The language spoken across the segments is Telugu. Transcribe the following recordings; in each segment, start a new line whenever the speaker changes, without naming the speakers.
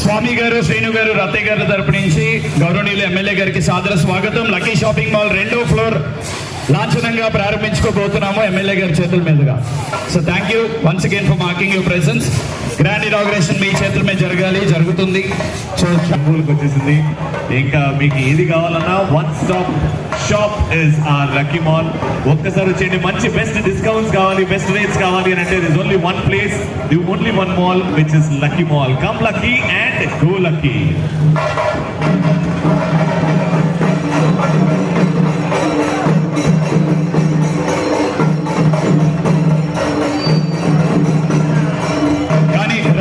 స్వామి గారు శ్రీను గారు రత్తయ్య గారు తరపు నుంచి గౌరవనీయులు ఎమ్మెల్యే గారికి సాదర స్వాగతం. లక్కీ షాపింగ్ మాల్ రెండో ఫ్లోర్ లాంఛనంగా ప్రారంభించుకోబోతున్నాము ఎమ్మెల్యే గారి చేతుల మీదుగా. So thank you once again for marking your presence grand inauguration మీ చేతుల మీద జరగాలి జరుగుతుంది. సో
షాంపూలకు వచ్చేసింది. ఇంకా మీకు ఏది కావాలన్నా one stop shop is our lucky mall ఒక్కసారి వచ్చేయండి. మంచి బెస్ట్ డిస్కౌంట్స్ కావాలి బెస్ట్ రేట్స్ కావాలి అని అంటే this only one place the only one mall which is lucky mall come lucky and go lucky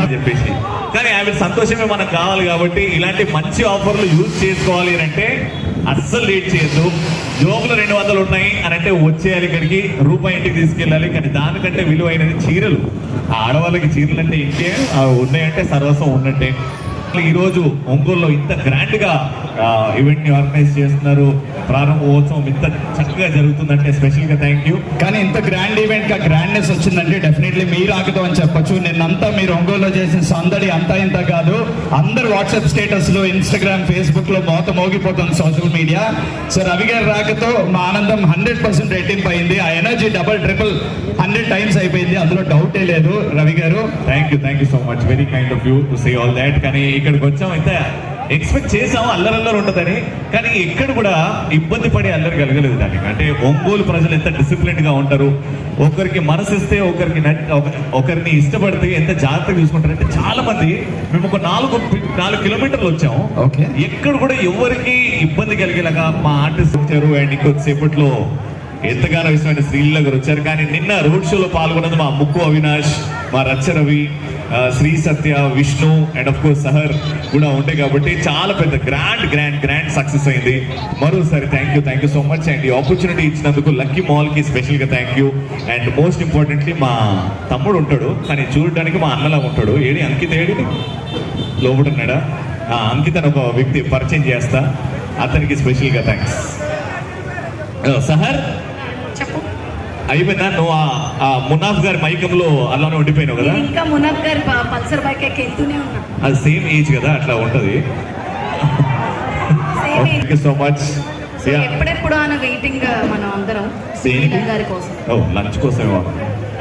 అని చెప్పేసి. కానీ ఆవిడ సంతోషమే మనకు కావాలి కాబట్టి ఇలాంటి మంచి ఆఫర్లు యూజ్ చేసుకోవాలి అని అంటే అస్సలు లేట్ చేయొద్దు. జోబులు రెండు వందలు ఉన్నాయి అని అంటే వచ్చేయాలి ఇక్కడికి రూపాయి ఇంటికి తీసుకెళ్ళాలి. కానీ దానికంటే విలువైనది చీరలు. ఆడవాళ్ళకి చీరలు అంటే ఇంకే ఉన్నాయంటే సర్వస్వం ఉన్నట్టే. ఈరోజు ఒంగోలులో ఇంత గ్రాండ్గా గా ఈవెంట్ని ఆర్గనైజ్ చేస్తున్నారు. ప్రారంభోత్సవం ఇంత చక్కగా జరుగుతుందంటే స్పెషల్గా థ్యాంక్ యూ
కానీ ఇంత గ్రాండ్ ఈవెంట్గా గ్రాండ్నెస్ వచ్చిందంటే డెఫినెట్లీ మీరు ఆగుతాం అని చెప్పొచ్చు. నిన్నంతా మీరు ఒంగోలులో చేసిన సందడి అంతా ఇంత కాదు. అందరు వాట్సాప్ స్టేటస్లో ఇన్స్టాగ్రామ్ ఫేస్బుక్లో మోత మోగిపోతుంది సోషల్ మీడియా సో రవి గారి రాకతో మా ఆనందం హండ్రెడ్ పర్సెంట్ రెట్టింపు అయింది. ఆ energy double triple hundred times అయిపోయింది. అందులో డౌటే లేదు. రవి గారు
thank you thank you so much very kind of you to say all that కానీ ఇక్కడికి వచ్చాం అయితే ఎక్స్పెక్ట్ చేసాం అల్లరల్లరి ఉంటుందని కానీ ఎక్కడ కూడా ఇబ్బంది పడే అల్లరి కలగలేదు దానికి. అంటే ఒంగోలు ప్రజలు ఎంత డిసిప్లిన్గా ఉంటారు ఒకరికి మనసిస్తే ఒకరికి నచ్- ఒక- ఒకరిని ఇష్టపడితే ఎంత జాగ్రత్తగా చూసుకుంటారు అంటే చాలా మంది మేము ఒక నాలుగు నాలుగు కిలోమీటర్లు వచ్చాం.
Okay.
ఎక్కడ కూడా ఎవరికి ఇబ్బంది కలిగేలాగా మా ఆర్టిస్ట్ వచ్చారు అండ్ ఇంకొద్దిసేపట్లో ఎంతగానో ఇష్టమైన శ్రీల గారు వచ్చారు. కానీ నిన్న రోడ్ షోలో పాల్గొన్నది మా ముక్కు అవినాష్ మా Racha Ravi Sri Satya Vishnu and of course Sahar కూడా ఉంటాయి కాబట్టి చాలా పెద్ద గ్రాండ్ గ్రాండ్ గ్రాండ్ సక్సెస్ అయింది. మరోసారి thank you thank you so much and ఈ ఆపర్చునిటీ ఇచ్చినందుకు లక్కీ మాల్కి స్పెషల్గా thank you and most importantly మా తమ్ముడు ఉంటాడు. కానీ చూడడానికి మా అన్నలా ఉంటాడు. ఏడి అంకిత ఏడి లోపడున్నాడా ఆ, ఒక వ్యక్తి పరిచయం చేస్తా. అతనికి స్పెషల్గా థ్యాంక్స్ సహర్ అయిపోయిందా? నువ్వు ఆ- మునాఫ్ గారి మైకంలో అలానే ఉండిపోయినావు కదా?
ఇంకా మునక్ గారి పల్సర్ బైక్ ఎక్కి వెళ్తూనే ఉన్నా.
అది సేమ్ ఏజ్ కదా అట్లా ఉంటది. Thank you so much
so ఎప్పుడెప్పుడు అని వెయిటింగ్ మనం అందరం? శ్రీధర్ గారి కోసం.
ఓ లంచ్ కోసమేమో.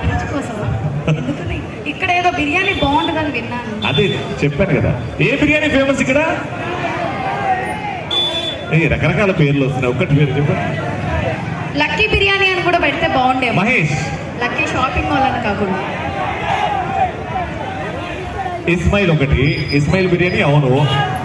లంచ్ కోసమా? ఎందుకని? ఇక్కడ ఏదో బిర్యానీ బాగుంటుందని విన్నాను.
అదే చెప్పాను కదా. ఏ బిర్యానీ ఫేమస్ ఇక్కడ? ఏ రకరకాల పేర్లు వస్తున్నాయి. ఒక్కటి పేరు చెప్పు
లక్కీ బిర్యానీ అని కూడా పెడితే బాగుండేమో.
మహేష్.
లక్కీ షాపింగ్ మాల్ అని కాకుండా.
ఇస్మాయిల్ ఒకటి. ఇస్మాయిల్ బిర్యానీ అవును.